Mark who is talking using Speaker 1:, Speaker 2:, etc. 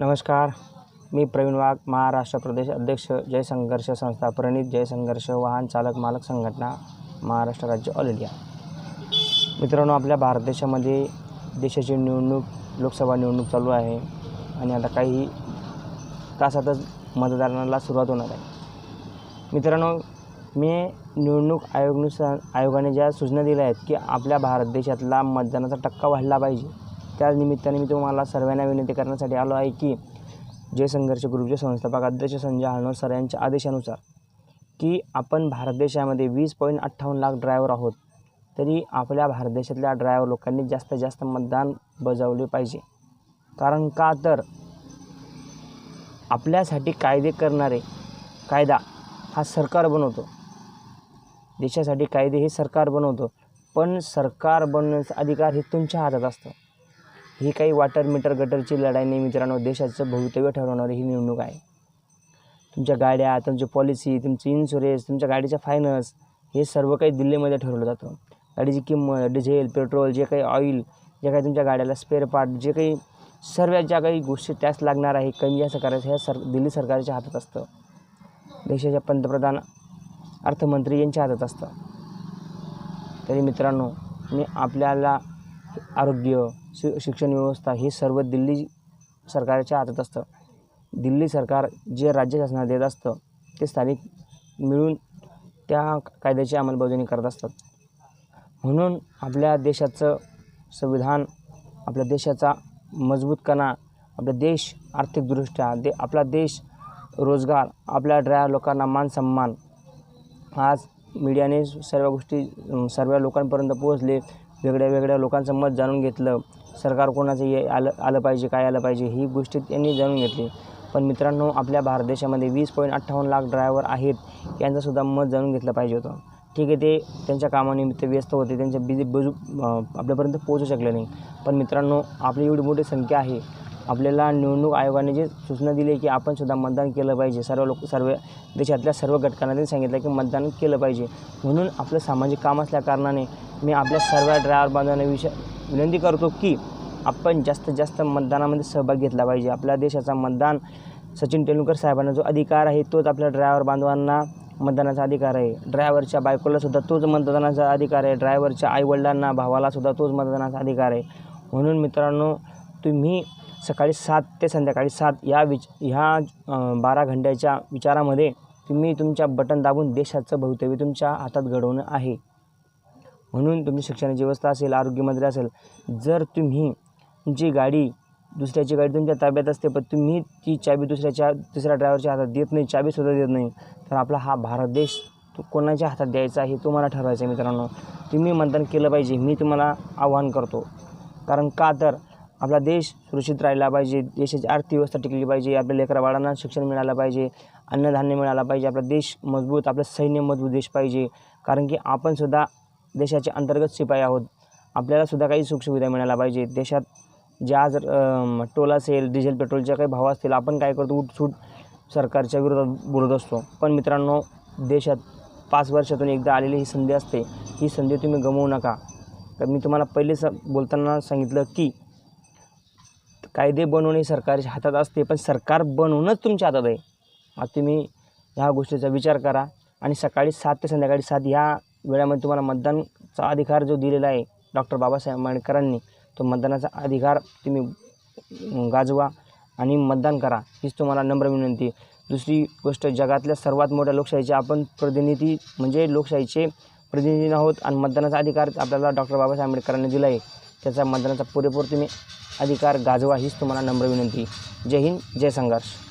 Speaker 1: नमस्कार. मी प्रवीण वाघ महाराष्ट्र प्रदेश अध्यक्ष जय संघर्ष संस्था प्रणित जय संघर्ष वाहन चालक मालक संघटना महाराष्ट्र राज्य ऑल इंडिया. मित्रांनो आपल्या भारत देशामध्ये देशाची निवडणूक लोकसभा निवडणूक चालू आहे आणि आता काही तासातच मतदानाला सुरुवात होणार आहे. मित्रांनो मी निवडणूक आयोगनुसार आयोगाने ज्या सूचना दिल्या आहेत की आपल्या भारत देशातला मतदानाचा टक्का वाढला पाहिजे त्याच निमित्ताने मी तुम्हाला सर्वांना विनंती करण्यासाठी आलो आहे की जय संघर्ष ग्रुपचे संस्थापक अध्यक्ष संजय हळणोर सर यांच्या आदेशानुसार की आपण भारत देशामध्ये वीस पॉईंट अठ्ठावन्न लाख ड्रायव्हर आहोत तरी आपल्या भारत देशातल्या ड्रायव्हर लोकांनी जास्तीत जास्त मतदान बजावले पाहिजे. कारण का तर आपल्यासाठी कायदे करणारे कायदा हा सरकार बनवतो. देशासाठी कायदे हे सरकार बनवतो पण सरकार बनवण्याचा अधिकार हे तुमच्या हातात असतं. ही काही वॉटर मीटर गटरची लढाई नाही मित्रांनो. देशाचं भवितव्य ठरवणारी ही निवडणूक आहे. तुमच्या गाड्या तुमची पॉलिसी तुमची इन्शुरन्स तुमच्या गाडीचा फायनान्स हे सर्व काही दिल्लीमध्ये ठरवलं जातं. गाडीची किंमत डिझेल पेट्रोल जे काही ऑइल जे काही तुमच्या गाड्याला स्पेअर पार्ट जे काही सर्व ज्या काही गोष्टी त्यास लागणार आहे कमी या करायचं ह्या सर दिल्ली सरकारच्या हातात असतं. देशाच्या पंतप्रधान अर्थमंत्री यांच्या हातात असतं. तरी मित्रांनो मी आपल्याला आरोग्य शि शिक्षण व्यवस्था हे सर्व दिल्ली सरकारच्या हातात असतं. दिल्ली सरकार जे राज्य शासनाला देत असतं ते स्थानिक मिळून त्या कायद्याची अंमलबजावणी करत असतात. म्हणून आपल्या देशाचं संविधान आपल्या देशाचा मजबूतकणा आपला देश आर्थिकदृष्ट्या दे आपला देश रोजगार आपल्या ड्रायव्हर लोकांना मान सन्मान आज मीडियाने सर्व गोष्टी सर्व लोकांपर्यंत पोहोचले वेगळ्या वेगळ्या लोकांचं मत जाणून घेतलं. सरकार कोणाचं ये आलं आलं पाहिजे काय आलं पाहिजे ही गोष्टी त्यांनी जाणून घेतली. पण मित्रांनो आपल्या भारत देशामध्ये वीस पॉईंट अठ्ठावन्न लाख ड्रायव्हर आहेत यांचंसुद्धा मत जाणून घेतलं पाहिजे होतं. ठीक आहे ते त्यांच्या कामानिमित्त व्यस्त होते त्यांच्या बिजी बजू आपल्यापर्यंत पोहोचू शकले नाही. पण मित्रांनो आपली एवढी मोठी संख्या आहे आपल्याला निवडणूक आयोगाने जे सूचना दिली की आपण सुद्धा मतदान केलं पाहिजे. सर्व लोक सर्व देशातल्या सर्व घटकांना त्यांनी सांगितलं की मतदान केलं पाहिजे. म्हणून आपलं सामाजिक काम असल्याकारणाने मी आपल्या सर्व ड्रायव्हर बांधवांना विषय विनंती करतो की आपण जास्तीत जास्त मतदानामध्ये सहभाग घेतला पाहिजे. आपल्या देशाचा मतदान सचिन तेंडुलकर साहेबांना जो अधिकार आहे तोच आपल्या ड्रायव्हर बांधवांना मतदानाचा अधिकार आहे. ड्रायव्हरच्या बायकोलासुद्धा तोच मतदानाचा अधिकार आहे. ड्रायव्हरच्या आईवडिलांना भावालासुद्धा तोच मतदानाचा अधिकार आहे. म्हणून मित्रांनो तुम्ही सकाळी सात ते संध्याकाळी सात या विच ह्या बारा घंट्याच्या विचारामध्ये तुम्ही तुमच्या बटन दाबून देशाचं भवितव्य तुमच्या हातात घडवणं आहे. म्हणून तुमची शिक्षणाची व्यवस्था असेल आरोग्यमंत्री असेल जर तुम्ही तुमची गाडी दुसऱ्याची गाडी तुमच्या ताब्यात असते पण तुम्ही ती चाबी दुसऱ्याच्या दुसऱ्या ड्रायव्हरच्या हातात देत नाही चाबीसुद्धा देत नाही तर आपला हा भारत देश तो कोणाच्या हातात द्यायचा हे तुम्हाला ठरवायचं आहे मित्रांनो. तुम्ही मतदान केलं पाहिजे मी तुम्हाला आव्हान करतो. कारण का तर आपला देश सुरक्षित राहिला पाहिजे देशाची अर्थव्यवस्था टिकली पाहिजे आपल्या लेकरा बाळांना शिक्षण मिळालं पाहिजे अन्नधान्य मिळालं पाहिजे आपला देश मजबूत आपलं सैन्य मजबूत देश पाहिजे. कारण की आपण सुद्धा देशाचे अंतर्गत शिपाई आहोत. आपल्यालासुद्धा काही सुखसुविधा मिळायला पाहिजे. देशात जे आज टोल असेल डिझेल पेट्रोलच्या काही भाव असतील आपण काय करतो? उठसूट सरकारच्या विरोधात बोलत असतो. पण मित्रांनो देशात पाच वर्षातून एकदा आलेली ही संधी असते. ही संधी तुम्ही गमवू नका. तर मी तुम्हाला पहिले स बोलताना सांगितलं की कायदे बनवणे सरकारच्या हातात असते पण सरकार बनवणंच तुमच्या हातात आहे. मग तुम्ही ह्या गोष्टीचा विचार करा आणि सकाळी सात ते संध्याकाळी सात ह्या वेळामध्ये तुम्हाला मतदानचा अधिकार जो दिलेला आहे डॉक्टर बाबासाहेब आंबेडकरांनी तो मतदानाचा अधिकार तुम्ही गाजवा आणि मतदान करा हीच तुम्हाला नम्र विनंती दुसरी गोष्ट जगातल्या सर्वात मोठ्या लोकशाहीचे आपण प्रतिनिधी म्हणजे लोकशाहीचे प्रतिनिधी आहोत आणि मतदानाचा अधिकार आपल्याला डॉक्टर बाबासाहेब आंबेडकरांनी दिला आहे त्याचा मतदानाचा पुरेपूर तुम्ही अधिकार गाजवा हीच तुम्हाला नम्र विनंती. जय हिंद जय संघर्ष.